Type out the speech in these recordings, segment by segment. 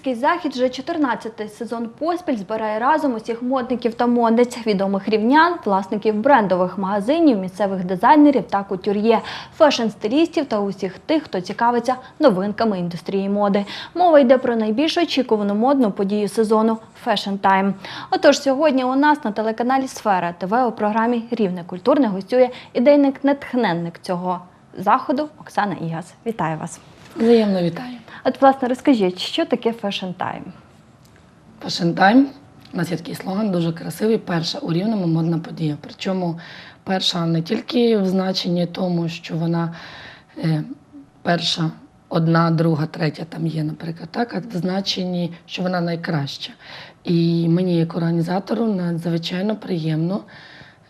світський захід вже 14-й сезон поспіль збирає разом усіх модників та модниць, відомих рівнян, власників брендових магазинів, місцевих дизайнерів та кутюр'є, фешн-стилістів та усіх тих, хто цікавиться новинками індустрії моди. Мова йде про найбільш очікувану модну подію сезону Fashion Time. Отож, сьогодні у нас на телеканалі Сфера ТВ у програмі Рівне культурне гостює ідейник-натхненник цього заходу Оксана Ігас. Вітаю вас! Взаємно вітаю. От, власне, розкажіть, що таке Fashion Time? Fashion Time. У нас є такий слоган, дуже красивий. Перша у рівному модна подія. Причому перша не тільки в значенні тому, що вона е, перша, одна, друга, третя там є, наприклад, так, а в значенні, що вона найкраща. І мені, як організатору, надзвичайно приємно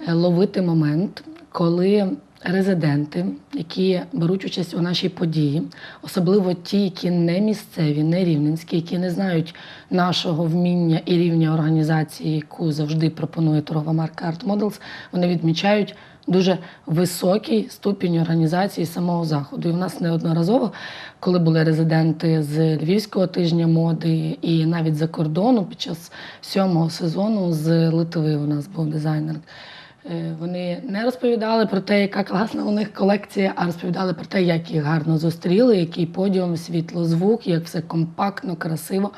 е, ловити момент, коли резиденти, які беруть участь у нашій події, особливо ті, які не місцеві, не рівненські, які не знають нашого вміння і рівня організації, яку завжди пропонує торгова марка Art Models, вони відмічають дуже високий ступінь організації самого заходу. І в нас неодноразово, коли були резиденти з Львівського тижня моди і навіть за кордону під час сьомого сезону з Литви у нас був дизайнер. Е, Вони не розповідали про те, яка класна у них колекція, а розповідали про те, як їх гарно зустріли, який подіум, світло, звук, як все компактно, красиво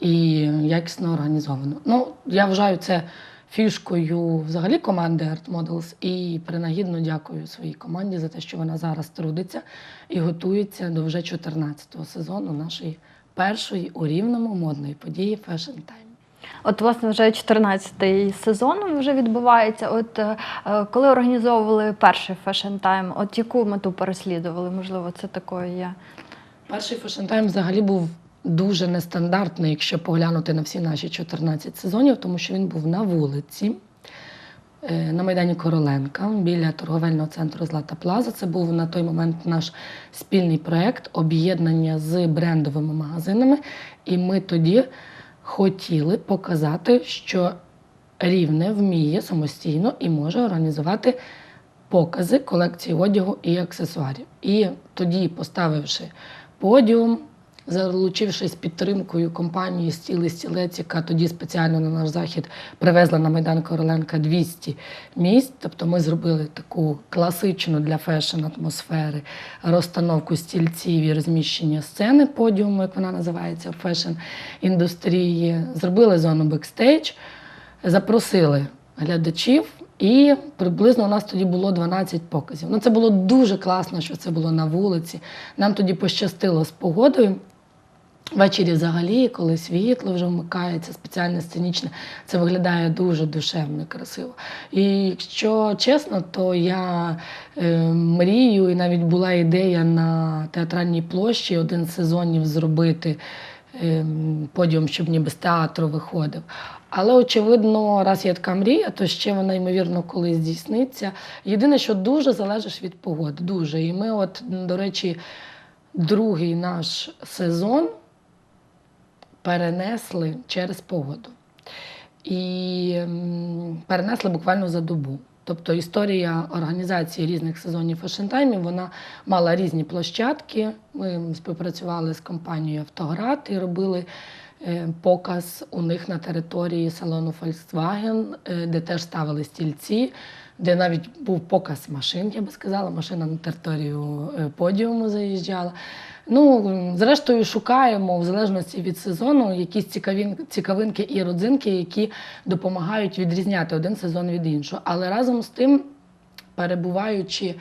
і якісно організовано. Ну, я вважаю це фішкою взагалі команди Art Models і принагідно дякую своїй команді за те, що вона зараз трудиться і готується до вже 14-го сезону нашої першої у рівному модної події Fashion Time. От, власне, вже 14-й сезон вже відбувається. От е, коли організовували перший Fashion Time, от яку мету переслідували? Можливо, це такою є. Перший Fashion Time взагалі був дуже нестандартний, якщо поглянути на всі наші 14 сезонів, тому що він був на вулиці. е, На Майдані Короленка біля торговельного центру Злата Плаза. Це був на той момент наш спільний проєкт об'єднання з брендовими магазинами. І ми тоді хотіли показати, що рівне вміє самостійно і може організувати покази колекції одягу і аксесуарів. І тоді, поставивши подіум, залучившись підтримкою компанії Стіл і стілець, яка тоді спеціально на наш захід привезла на Майдан Короленка 200 місць. Тобто ми зробили таку класичну для фешн атмосфери розстановку стільців і розміщення сцени подіуму, як вона називається в фешн індустрії. Зробили зону бекстейдж, запросили глядачів. І приблизно у нас тоді було 12 показів. Ну, це було дуже класно, що це було на вулиці. Нам тоді пощастило з погодою. Ввечері взагалі, коли світло вже вмикається, спеціальне сценічне, це виглядає дуже душевно і красиво. І якщо чесно, то я е, мрію, і навіть була ідея на театральній площі один з сезонів зробити е, подіум, щоб ніби з театру виходив. Але очевидно, раз є така мрія, то ще вона ймовірно колись здійсниться. Єдине, що дуже залежиш від погоди, дуже. І ми, от, до речі, другий наш сезон перенесли через погоду. І перенесли буквально за добу. Тобто історія організації різних сезонів фешн-таймів, вона мала різні площадки. Ми співпрацювали з компанією Автоград і робили е, показ у них на території салону Volkswagen, е, де теж ставили стільці, де навіть був показ машин, я би сказала. Машина на територію е, подіуму заїжджала. Ну, зрештою, шукаємо в залежності від сезону якісь цікавін, цікавинки і родзинки, які допомагають відрізняти один сезон від іншого. Але разом з тим, перебуваючи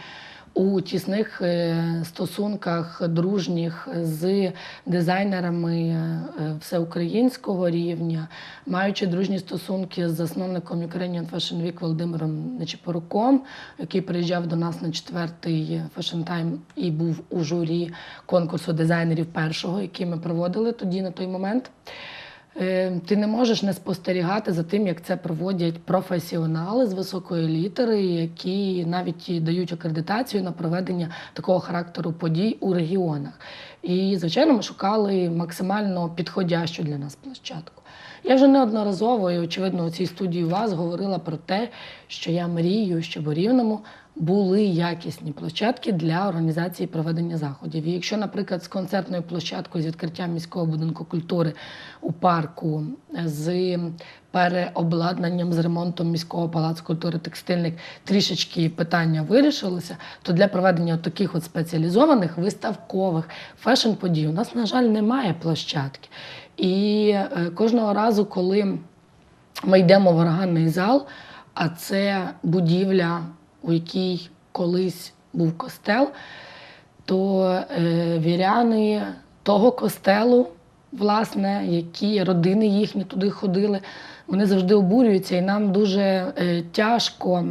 у тісних е, стосунках дружніх з дизайнерами е, всеукраїнського рівня, маючи дружні стосунки з засновником Ukrainian Fashion Week Володимиром Нечипоруком, який приїжджав до нас на четвертий Fashion Time і був у журі конкурсу дизайнерів першого, який ми проводили тоді на той момент. Е, Ти не можеш не спостерігати за тим, як це проводять професіонали з високої літери, які навіть дають акредитацію на проведення такого характеру подій у регіонах. І, звичайно, ми шукали максимально підходящу для нас площадку. Я вже неодноразово і, очевидно, у цій студії вас говорила про те, що я мрію, щоб у Рівному були якісні площадки для організації проведення заходів. І якщо, наприклад, з концертною площадкою з відкриттям міського будинку культури у парку, з переобладнанням з ремонтом міського палацу культури текстильник трішечки питання вирішилося, то для проведення таких от спеціалізованих виставкових фешн-подій у нас, на жаль, немає площадки. І е, кожного разу, коли ми йдемо в органний зал, а це будівля, у якій колись був костел, то е, віряни того костелу, власне, які родини їхні туди ходили, вони завжди обурюються, і нам дуже е, тяжко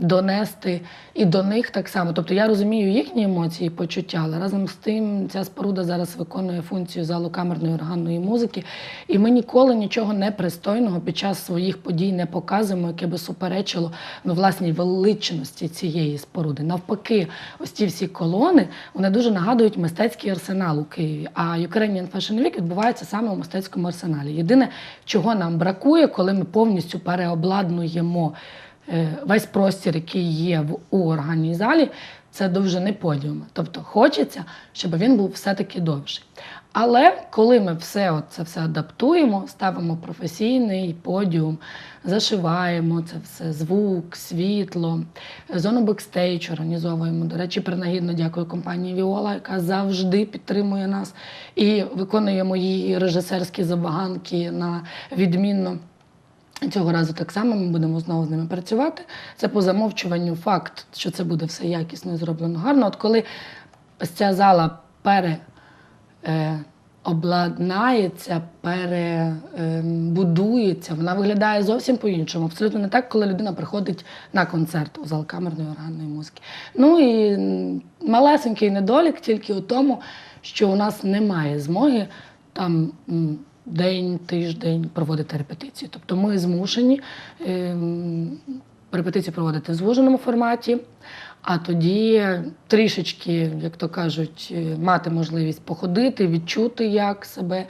донести і до них так само. Тобто я розумію їхні емоції і почуття, але разом з тим ця споруда зараз виконує функцію залу камерної органної музики. І ми ніколи нічого непристойного під час своїх подій не показуємо, яке би суперечило ну, власній величності цієї споруди. Навпаки, ось ці всі колони вони дуже нагадують мистецький арсенал у Києві. А Ukrainian Fashion Week відбувається саме у мистецькому арсеналі. Єдине, чого нам бракує, коли ми повністю переобладнуємо весь простір, який є в органній залі, це довжини подіуми. Тобто хочеться, щоб він був все-таки довший. Але коли ми все це все адаптуємо, ставимо професійний подіум, зашиваємо це все, звук, світло, зону бекстейдж організовуємо. До речі, принагідно дякую компанії Віола, яка завжди підтримує нас і виконує мої режисерські забаганки на відмінно. Цього разу так само ми будемо знову з ними працювати. Це по замовчуванню факт, що це буде все якісно і зроблено гарно. От коли ця зала пере, е, перебудується, вона виглядає зовсім по-іншому. Абсолютно не так, коли людина приходить на концерт у зал камерної органної музики. Ну і малесенький недолік тільки у тому, що у нас немає змоги там. День, тиждень проводити репетиції. Тобто ми змушені ем, репетиції проводити в звуженому форматі, а тоді трішечки, як то кажуть, е, мати можливість походити, відчути, як себе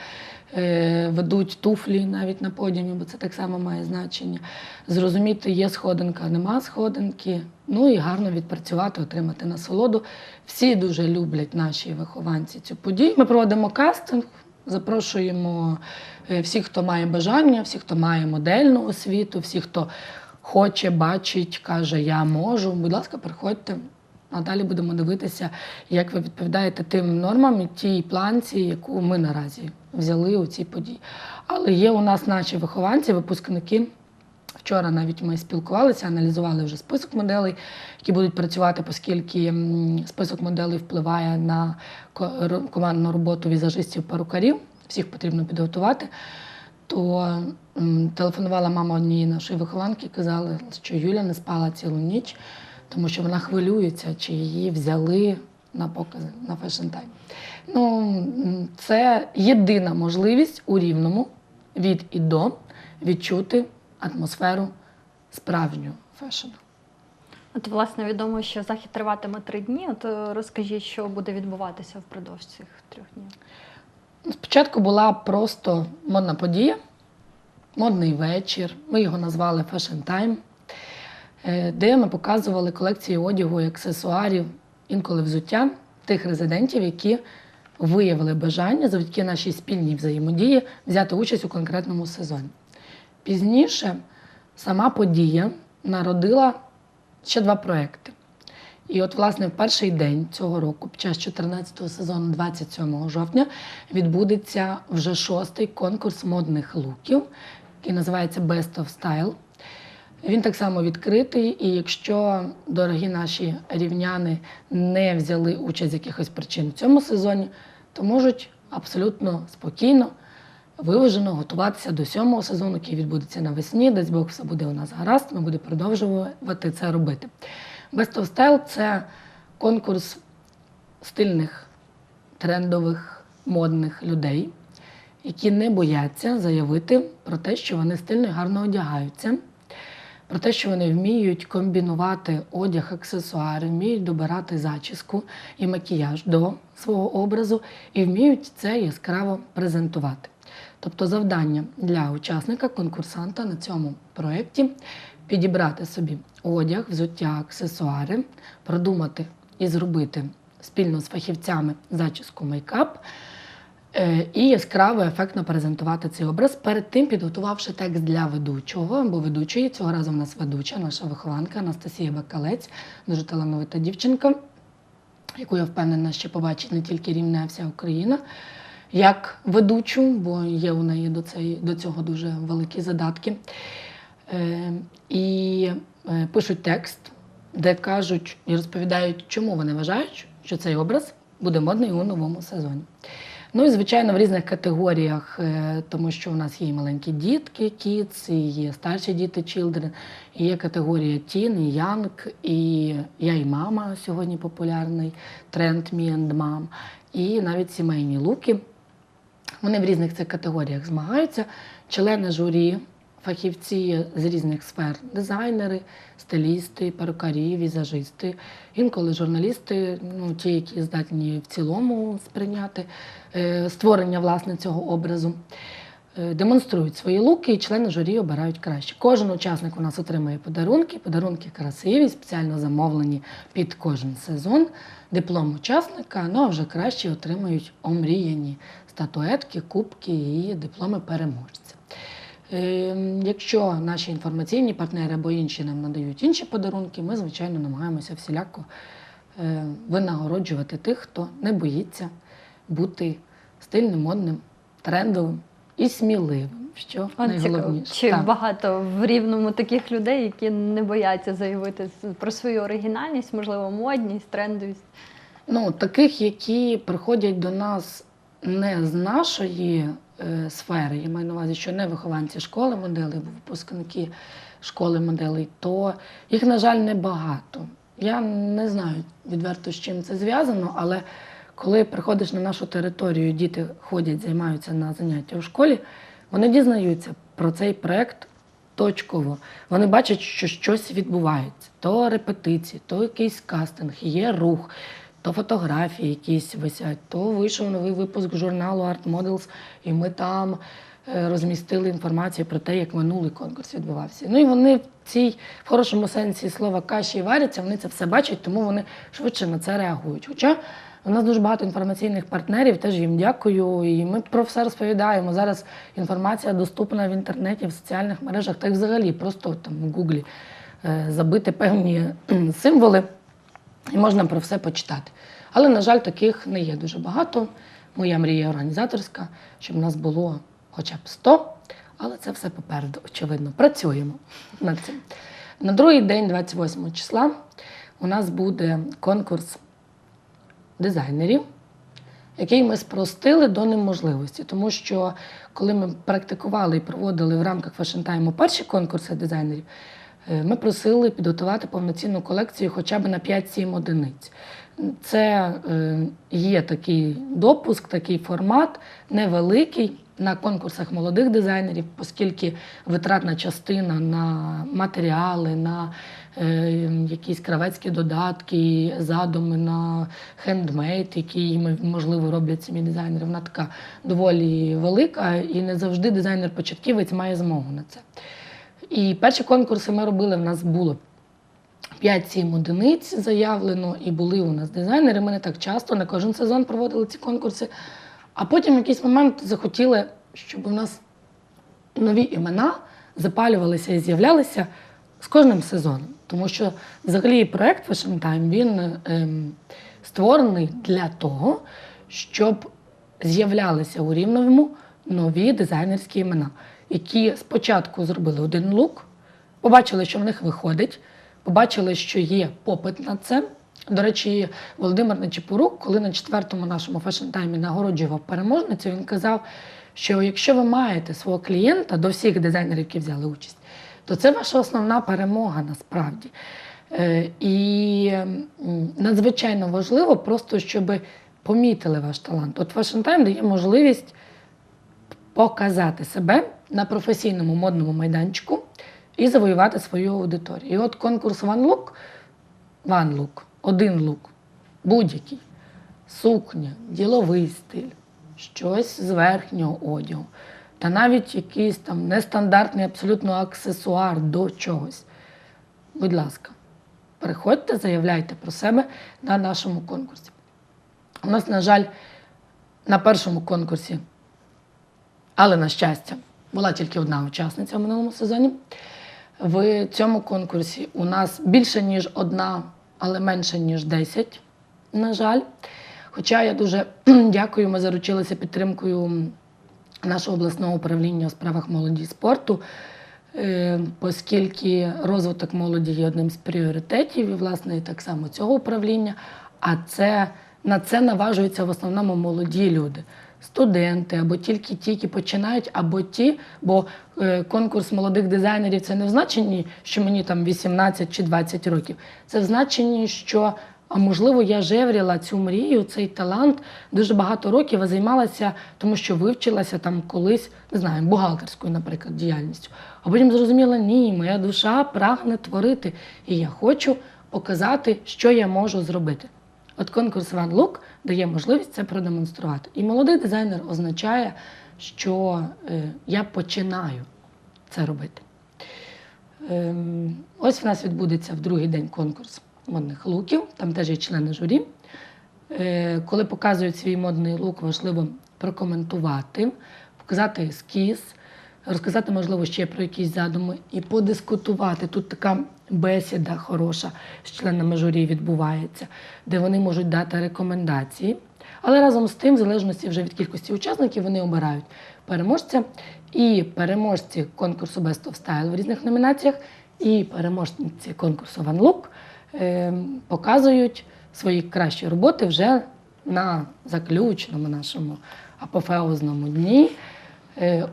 е, ведуть туфлі навіть на подіумі, бо це так само має значення. Зрозуміти, є сходинка, нема сходинки. Ну і гарно відпрацювати, отримати насолоду. Всі дуже люблять наші вихованці цю подію. Ми проводимо кастинг. Запрошуємо е, всіх, хто має бажання, всіх, хто має модельну освіту, всіх, хто хоче, бачить, каже, я можу. Будь ласка, приходьте. А далі будемо дивитися, як ви відповідаєте тим нормам і тій планці, яку ми наразі взяли у цій події. Але є у нас наші вихованці, випускники. Вчора навіть ми спілкувалися, аналізували вже список моделей, які будуть працювати, оскільки список моделей впливає на командну роботу візажистів-перукарів. Всіх потрібно підготувати. То телефонувала мама однієї нашої вихованки, казала, що Юля не спала цілу ніч, тому що вона хвилюється, чи її взяли на покази на Time. Ну, це єдина можливість у рівному від і до відчути атмосферу справжнього фешену. От, власне, відомо, що захід триватиме три дні. От е, розкажіть, що буде відбуватися впродовж цих трьох днів. Спочатку була просто модна подія, модний вечір. Ми його назвали Fashion Time, е, де ми показували колекції одягу і аксесуарів, інколи взуття тих резидентів, які виявили бажання завдяки нашій спільній взаємодії взяти участь у конкретному сезоні. Пізніше сама подія народила ще два проекти. І от, власне, в перший день цього року, під час 14-го сезону, 27 жовтня, відбудеться вже шостий конкурс модних луків, який називається Best of Style. Він так само відкритий, і якщо дорогі наші рівняни не взяли участь з якихось причин в цьому сезоні, то можуть абсолютно спокійно, виважено готуватися до сьомого сезону, який відбудеться навесні. Десь Бог все буде у нас гаразд, ми будемо продовжувати це робити. Best of Style – це конкурс стильних, трендових, модних людей, які не бояться заявити про те, що вони стильно і гарно одягаються. про те, що вони вміють комбінувати одяг, аксесуари, вміють добирати зачіску і макіяж до свого образу і вміють це яскраво презентувати. Тобто завдання для учасника, конкурсанта на цьому проєкті підібрати собі одяг, взуття, аксесуари, продумати і зробити спільно з фахівцями зачіску мейкап. Е, І яскраво ефектно презентувати цей образ, перед тим підготувавши текст для ведучого, бо ведучої цього разу в нас ведуча, наша вихованка Анастасія Бакалець, дуже талановита дівчинка, яку я впевнена, ще побачить не тільки рівне, вся Україна, як ведучу, бо є у неї до, цей, до цього дуже великі задатки. Е, і е, пишуть текст, де кажуть і розповідають, чому вони вважають, що цей образ буде модний у новому сезоні. Ну і звичайно в різних категоріях, е, тому що у нас є і маленькі дітки, kids, і є старші діти, children, і є категорія teen, і young, і я і мама сьогодні популярний тренд Me and Mom, і навіть сімейні луки. Вони в різних цих категоріях змагаються. Члени журі, фахівці з різних сфер, дизайнери, стилісти, перукарі, візажисти, інколи журналісти, ну ті, які здатні в цілому сприйняти е, створення власне цього образу. е, Демонструють свої луки, і члени журі обирають краще. Кожен учасник у нас отримує подарунки. Подарунки красиві, спеціально замовлені під кожен сезон. Диплом учасника, ну а вже краще отримують омріяні статуетки, кубки і дипломи переможця. Е, Якщо наші інформаційні партнери або інші нам надають інші подарунки, ми, звичайно, намагаємося всіляко е, винагороджувати тих, хто не боїться бути стильним, модним, трендовим і сміливим, що цікаво, найголовніше. чи Так. багато в рівному таких людей, які не бояться заявити про свою оригінальність, можливо, модність, трендовість. Ну, таких, які приходять до нас не з нашої е, сфери, я маю на увазі, що не вихованці школи моделей, випускники школи моделей, то їх, на жаль, небагато. Я не знаю відверто, з чим це зв'язано, але коли приходиш на нашу територію, діти ходять, займаються на заняття у школі, вони дізнаються про цей проект точково. Вони бачать, що щось відбувається. То репетиції, то якийсь кастинг, є рух, то фотографії якісь висять, то вийшов новий випуск журналу Art Models, і ми там е, розмістили інформацію про те, як минулий конкурс відбувався. Ну і вони в цій, в хорошому сенсі слова каші варяться, вони це все бачать, тому вони швидше на це реагують. Хоча у нас дуже багато інформаційних партнерів, теж їм дякую. І ми про все розповідаємо. Зараз інформація доступна в інтернеті, в соціальних мережах, та й взагалі просто там в Гуглі е, забити певні символи, і можна про все почитати. Але, на жаль, таких не є дуже багато. Моя мрія організаторська, щоб нас було хоча б 100, але це все попереду, очевидно. Працюємо над цим. На другий день, 28 числа, у нас буде конкурс дизайнерів, який ми спростили до неможливості. Тому що коли ми практикували і проводили в рамках Time перші конкурси дизайнерів, ми просили підготувати повноцінну колекцію хоча б на 5-7 одиниць. Це е, є такий допуск, такий формат невеликий на конкурсах молодих дизайнерів, оскільки витратна частина на матеріали, на е, якісь кравецькі додатки, задуми на хендмейд, які можливо роблять самі дизайнери, вона така доволі велика, і не завжди дизайнер-початківець має змогу на це. І перші конкурси ми робили, в нас було 5-7 одиниць заявлено, і були у нас дизайнери. Ми не так часто, не кожен сезон проводили ці конкурси. А потім в якийсь момент захотіли, щоб у нас нові імена запалювалися і з'являлися з кожним сезоном. Тому що взагалі проект Fashion Time він ем, створений для того, щоб з'являлися у рівному нові дизайнерські імена, які спочатку зробили один лук, побачили, що в них виходить, побачили, що є попит на це. До речі, Володимир Нечіпорук, коли на четвертому нашому фешн-таймі нагороджував переможницю, він казав, що якщо ви маєте свого клієнта до всіх дизайнерів, які взяли участь, то це ваша основна перемога насправді. Е, І надзвичайно важливо просто, щоб помітили ваш талант. От Time дає можливість показати себе на професійному модному майданчику і завоювати свою аудиторію. І от конкурс One Look, One Look, один лук, будь-який, сукня, діловий стиль, щось з верхнього одягу, та навіть якийсь там нестандартний абсолютно аксесуар до чогось. Будь ласка, приходьте, заявляйте про себе на нашому конкурсі. У нас, на жаль, на першому конкурсі, але на щастя, була тільки одна учасниця в минулому сезоні. В цьому конкурсі у нас більше, ніж одна, але менше, ніж 10, на жаль. Хоча я дуже дякую, ми заручилися підтримкою нашого обласного управління у справах молоді і спорту, е, оскільки розвиток молоді є одним з пріоритетів, і, власне, так само цього управління. А це, на це наважуються в основному молоді люди. Студенти або тільки ті, які починають, або ті, бо е, конкурс молодих дизайнерів це не в значенні, що мені там 18 чи 20 років. Це в значенні, що а можливо, я жевріла цю мрію, цей талант дуже багато років, а займалася, тому що вивчилася там колись, не знаю, бухгалтерською, наприклад, діяльністю. А потім зрозуміла, ні, моя душа прагне творити, і я хочу показати, що я можу зробити. От конкурс One Look дає можливість це продемонструвати. І молодий дизайнер означає, що е, я починаю це робити. Ем, ось в нас відбудеться в другий день конкурс модних луків, там теж є члени журі. Е, коли показують свій модний лук, важливо прокоментувати, показати ескіз, розказати, можливо, ще про якісь задуми і подискутувати. Тут така бесіда хороша з членами журі відбувається, де вони можуть дати рекомендації. Але разом з тим, в залежності вже від кількості учасників, вони обирають переможця і переможці конкурсу Best of Style в різних номінаціях, і переможці конкурсу One Look е, показують свої кращі роботи вже на заключному нашому апофеозному дні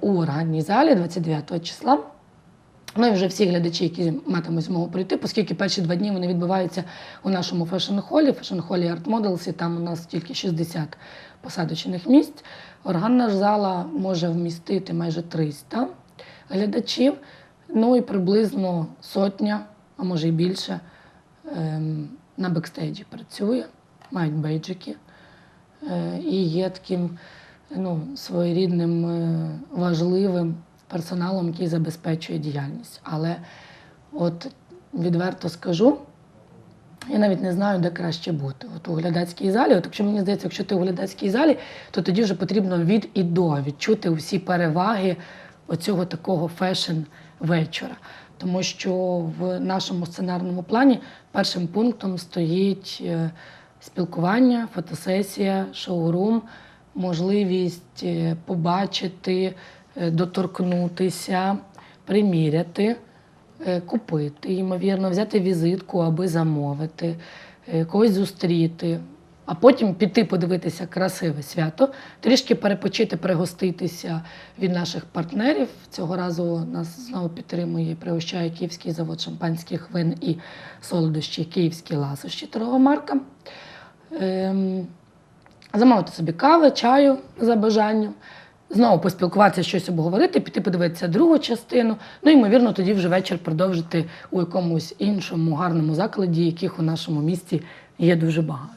у органній залі 29 числа. Ну і вже всі глядачі, які матимуть змогу прийти, оскільки перші два дні вони відбуваються у нашому фешн-холі, фешн-холі Art Models, і там у нас тільки 60 посадочних місць. Органна ж зала може вмістити майже 300 глядачів, ну і приблизно сотня, а може і більше, ем, на бекстейджі працює, мають бейджики е, і є таким ну, своєрідним е, важливим персоналом, який забезпечує діяльність. Але от відверто скажу, я навіть не знаю, де краще бути. От у глядацькій залі, от якщо мені здається, якщо ти у глядацькій залі, то тоді вже потрібно від і до відчути всі переваги оцього такого фешн-вечора. Тому що в нашому сценарному плані першим пунктом стоїть е, спілкування, фотосесія, шоурум, можливість е, побачити, е, доторкнутися, приміряти, е, купити, ймовірно, взяти візитку, аби замовити, когось зустріти, а потім піти подивитися красиве свято, трішки перепочити, пригоститися від наших партнерів. Цього разу нас знову підтримує пригощає Київський завод шампанських вин і солодощі, київські ласощі торгова марка. Ем, замовити собі кави, чаю за бажанням, знову поспілкуватися, щось обговорити, піти подивитися другу частину. Ну, ймовірно, тоді вже вечір продовжити у якомусь іншому гарному закладі, яких у нашому місті є дуже багато.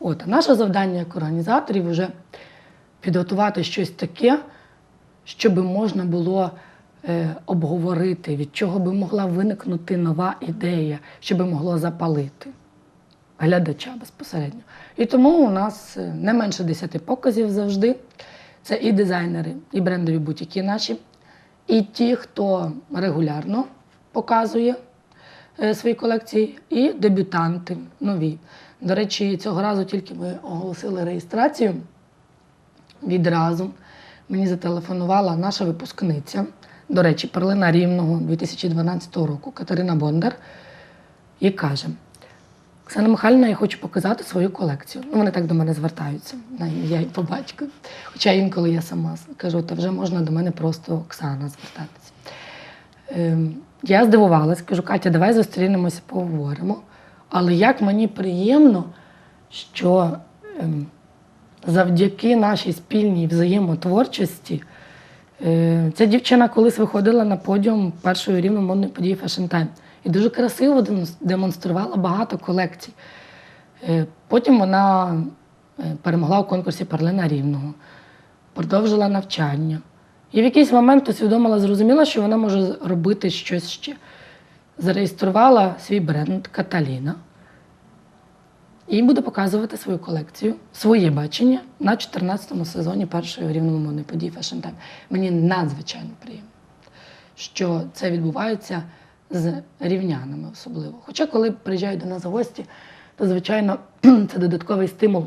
От, а наше завдання як організаторів вже підготувати щось таке, щоб можна було е, обговорити, від чого би могла виникнути нова ідея, що би могло запалити глядача безпосередньо. І тому у нас е, не менше 10 показів завжди. Це і дизайнери, і брендові бутіки наші, і ті, хто регулярно показує е, свої колекції, і дебютанти нові. До речі, цього разу тільки ми оголосили реєстрацію. Відразу мені зателефонувала наша випускниця, до речі, перлина рівного 2012 року Катерина Бондар, і каже: Оксана Михайлівна, я хочу показати свою колекцію. Ну, вони так до мене звертаються ім'я і по батькові. Хоча інколи я сама кажу, та вже можна до мене просто Оксана звертатися. Ем, я здивувалась, кажу, Катя, давай зустрінемося, поговоримо. Але як мені приємно, що ем, завдяки нашій спільній взаємотворчості Е, Ця дівчина колись виходила на подіум першої рівно модної події Fashion Time. І дуже красиво демонструвала багато колекцій. Е, Потім вона е, перемогла у конкурсі Перлина Рівного, продовжила навчання. І в якийсь момент усвідомила, зрозуміла, що вона може робити щось ще. Зареєструвала свій бренд Каталіна і буде показувати свою колекцію, своє бачення на 14-му сезоні першої рівної мовної події Fashion Time. Мені надзвичайно приємно, що це відбувається з рівнянами особливо. Хоча, коли приїжджають до нас гості, то звичайно це додатковий стимул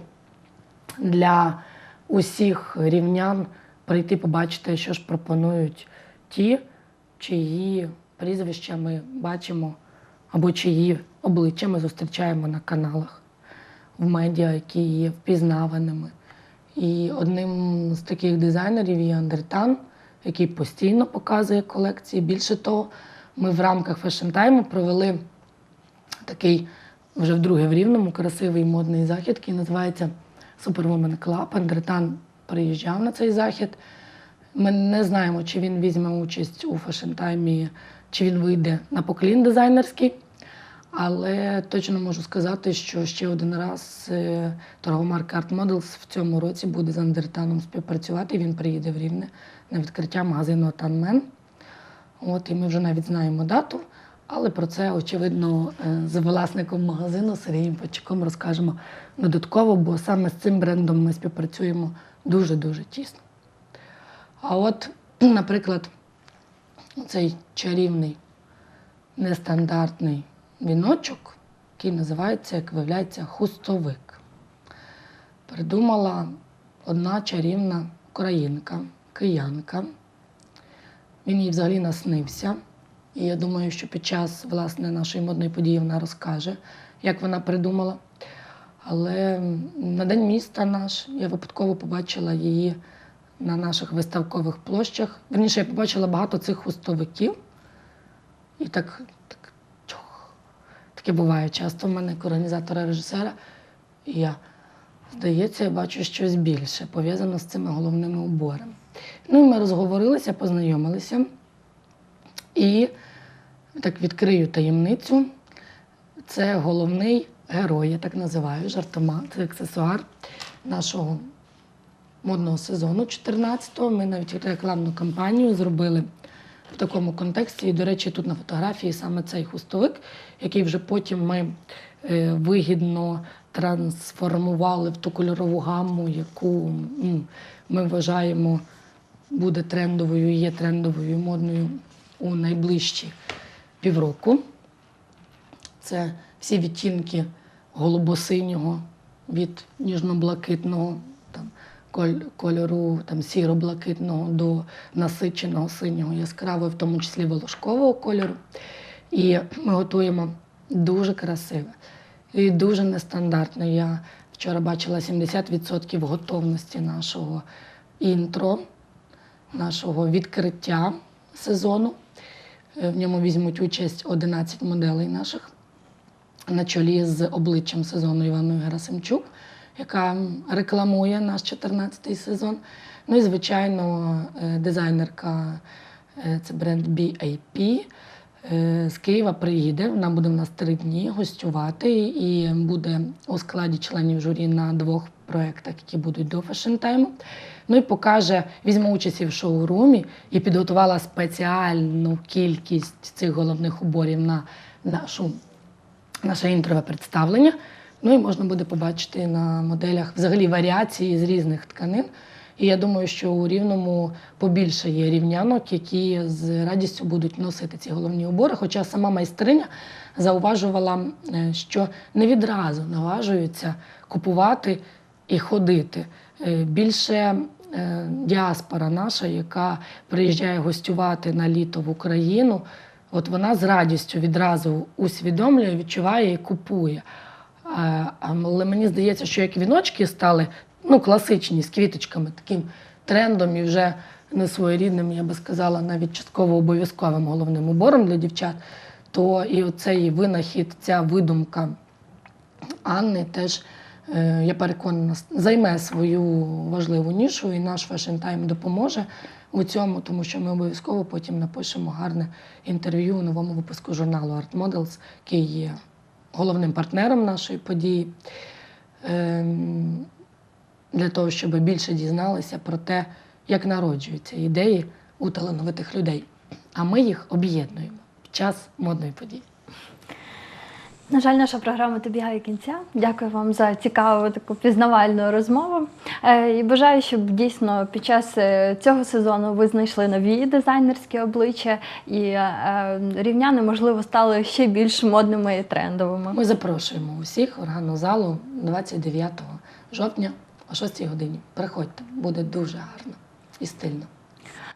для усіх рівнян прийти побачити, що ж пропонують ті, чиї прізвища ми бачимо, або чиї обличчя ми зустрічаємо на каналах в медіа, які є впізнаваними. І одним з таких дизайнерів є Андертан, який постійно показує колекції. Більше того, ми в рамках Fashion Time провели такий вже вдруге в Рівному красивий модний захід, який називається Superwoman Club. Андретан приїжджав на цей захід. Ми не знаємо, чи він візьме участь у Time, чи він вийде на поклін дизайнерський. Але точно можу сказати, що ще один раз е, торгова марка Art Models в цьому році буде з Андертаном співпрацювати. Він приїде в Рівне на відкриття магазину Танмен. От, і ми вже навіть знаємо дату, але про це, очевидно, е, з власником магазину Сергієм Пачаком розкажемо додатково, бо саме з цим брендом ми співпрацюємо дуже-дуже тісно. А от, наприклад, цей чарівний, нестандартний віночок, який називається, як виявляється, хустовик. Придумала одна чарівна українка, киянка. Він їй взагалі наснився. І я думаю, що під час власне, нашої модної події вона розкаже, як вона придумала. Але на День міста наш я випадково побачила її на наших виставкових площах. Верніше, я побачила багато цих хустовиків. І так, так чух. Таке буває часто в мене як організатора режисера. І я, здається, я бачу щось більше, пов'язане з цими головними уборами. Ну і ми розговорилися, познайомилися. І так відкрию таємницю. Це головний герой, я так називаю, жартома, це аксесуар нашого модного сезону 14-го. Ми навіть рекламну кампанію зробили в такому контексті. І, до речі, тут на фотографії саме цей хустовик, який вже потім ми е, вигідно трансформували в ту кольорову гамму, яку ми вважаємо буде трендовою, є трендовою модною у найближчі півроку. Це всі відтінки голубосинього від ніжно-блакитного там, кольору там, сіро-блакитного до насиченого синього, яскравого, в тому числі волошкового кольору. І ми готуємо дуже красиве і дуже нестандартно. Я вчора бачила 70% готовності нашого інтро, нашого відкриття сезону. Е, В ньому візьмуть участь 11 моделей наших на чолі з обличчям сезону Іваною Герасимчук, яка рекламує наш 14-й сезон. Ну і, звичайно, е, дизайнерка е, це бренд BAP. Е, З Києва приїде, вона буде в нас три дні гостювати і буде у складі членів журі на двох проєктах, які будуть до Time. Ну і покаже, візьме участь і в шоурумі і підготувала спеціальну кількість цих головних уборів на нашу наше інтрове представлення. Ну і можна буде побачити на моделях взагалі варіації з різних тканин. І я думаю, що у рівному побільше є рівнянок, які з радістю будуть носити ці головні убори. Хоча сама майстриня зауважувала, е, що не відразу наважуються купувати і ходити. Е, Більше е, діаспора наша, яка приїжджає гостювати на літо в Україну, от вона з радістю відразу усвідомлює, відчуває і купує. Але мені здається, що як віночки стали ну, класичні з квіточками, таким трендом і вже не своєрідним, я би сказала, навіть частково обов'язковим головним убором для дівчат, то і оцей винахід, ця видумка Анни теж е, я переконана, займе свою важливу нішу, і наш Fashion Time допоможе у цьому, тому що ми обов'язково потім напишемо гарне інтерв'ю у новому випуску журналу Art Models, який є головним партнером нашої події. Для того, щоб більше дізналися про те, як народжуються ідеї у талановитих людей. А ми їх об'єднуємо під час модної події. На жаль, наша програма добігає кінця. Дякую вам за цікаву таку пізнавальну розмову. Е, І бажаю, щоб дійсно під час е, цього сезону ви знайшли нові дизайнерські обличчя і е, рівняни, можливо, стали ще більш модними і трендовими. Ми запрошуємо усіх в органну залу 29 жовтня о 6 годині. Приходьте, буде дуже гарно і стильно.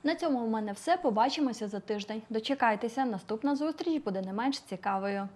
На цьому у мене все. Побачимося за тиждень. Дочекайтеся, наступна зустріч буде не менш цікавою.